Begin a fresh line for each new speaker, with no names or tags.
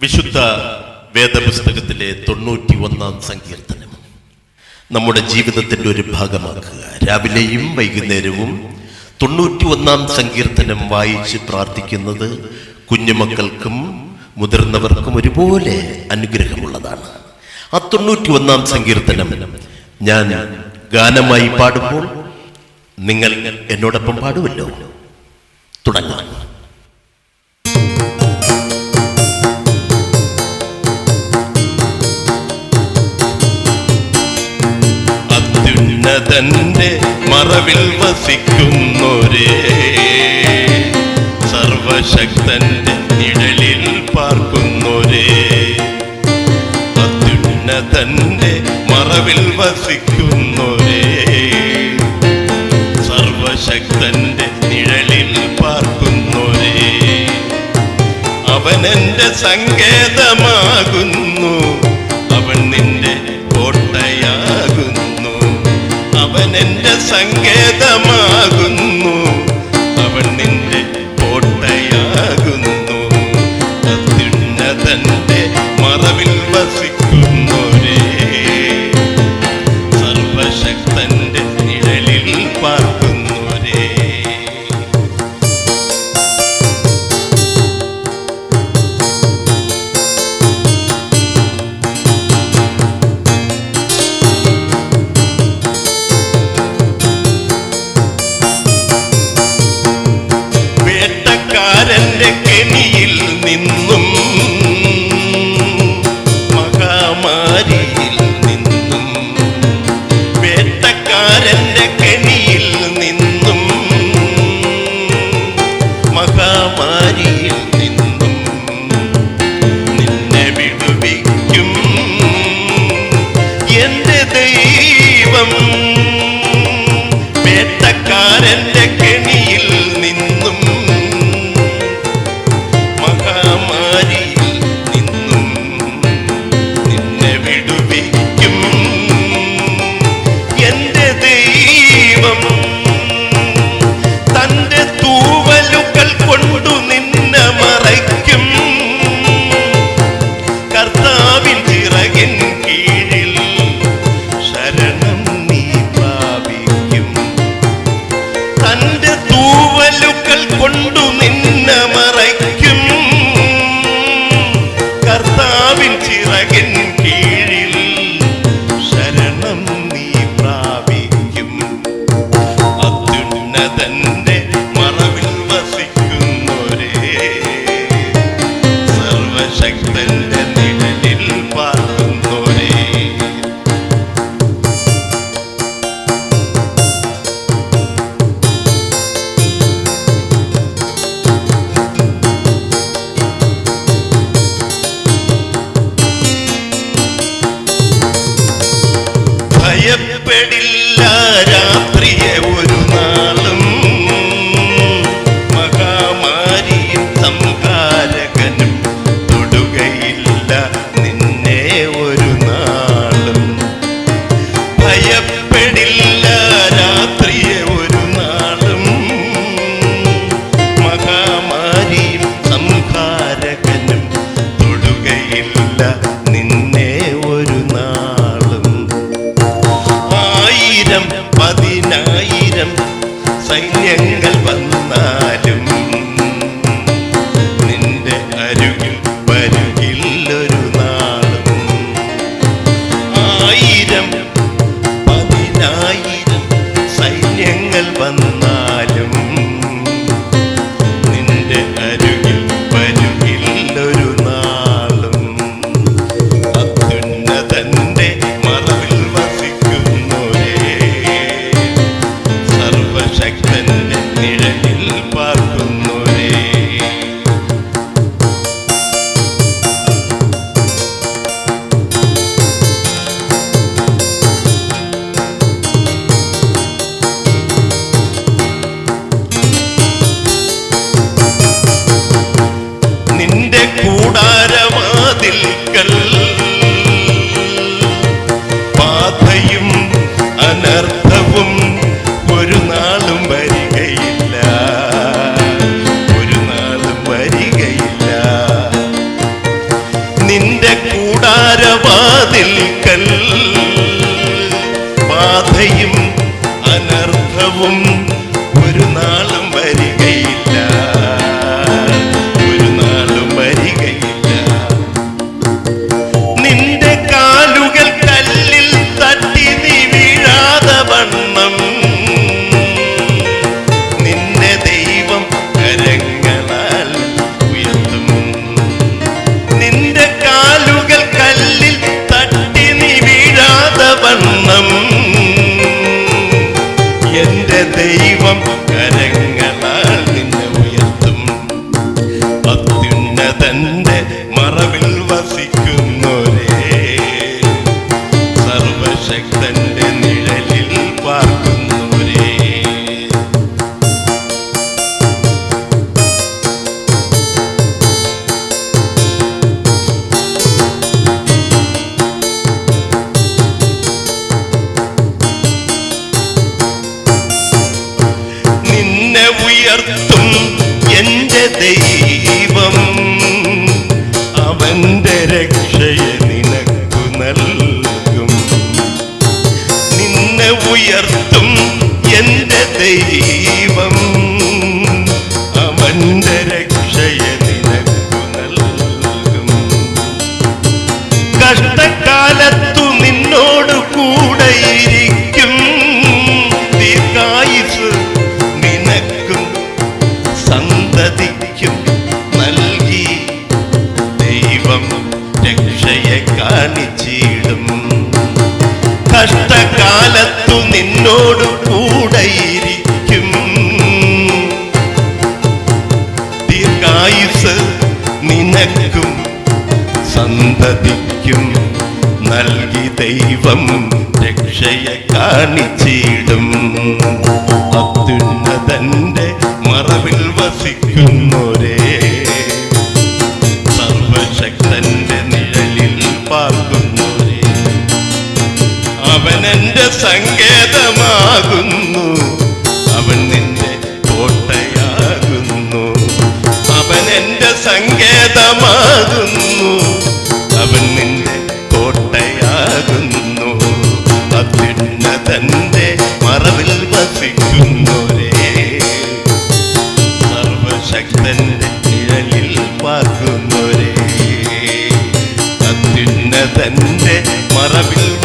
വിശുദ്ധ വേദപുസ്തകത്തിലെ തൊണ്ണൂറ്റി ഒന്നാം സങ്കീർത്തനം നമ്മുടെ ജീവിതത്തിന്റെ ഒരു ഭാഗമാക്കുക. രാവിലെയും വൈകുന്നേരവും തൊണ്ണൂറ്റി ഒന്നാം സങ്കീർത്തനം വായിച്ച് പ്രാർത്ഥിക്കുന്നത് കുഞ്ഞുമക്കൾക്കും മുതിർന്നവർക്കും ഒരുപോലെ അനുഗ്രഹമുള്ളതാണ്. ആ തൊണ്ണൂറ്റി ഒന്നാം സങ്കീർത്തനം ഞാൻ ഗാനമായി പാടുമ്പോൾ നിങ്ങൾ എന്നോടൊപ്പം പാടുമല്ലോ. തുടങ്ങാം. അത്യുന്നതന്റെ മറവിൽ വസിക്കുന്നൊരേ. സർവശക്തന്റെ നിഴലിൽ പാർക്കുന്നൊരേ. അത്യുന്നതന്റെ മറവിൽ വസിക്കുന്നൊരേ. സർവശക്തന്റെ നിഴലിൽ പാർക്കുന്നൊരേ. അവനെന്റെ സങ്കേതമാകുന്നു. അത്യുന്നതന്റെ മറവിൽ വസിക്കുന്നൊരേ உலகின் ഭയപ്പെടില്ല വാതിൽക്കൽ എന്റെ രക്ഷയെ നിനക്കു നൽകും. നിന്നെ ഉയർത്തും എന്റെ ദൈവം. ദൈവം രക്ഷയെ കാണിച്ചിടും. കഷ്ടകാലത്തു നിന്നോട് കൂടെയിരിക്കും. ദീർഘായുസ് നിനക്കും സന്തതിക്കും നൽകി ദൈവം രക്ഷയെ കാണിച്ചിടും. അത്യുന്നതന്റെ മറവിൽ വസിക്കുന്നൊരേ തൻ്റെ മറവിൽ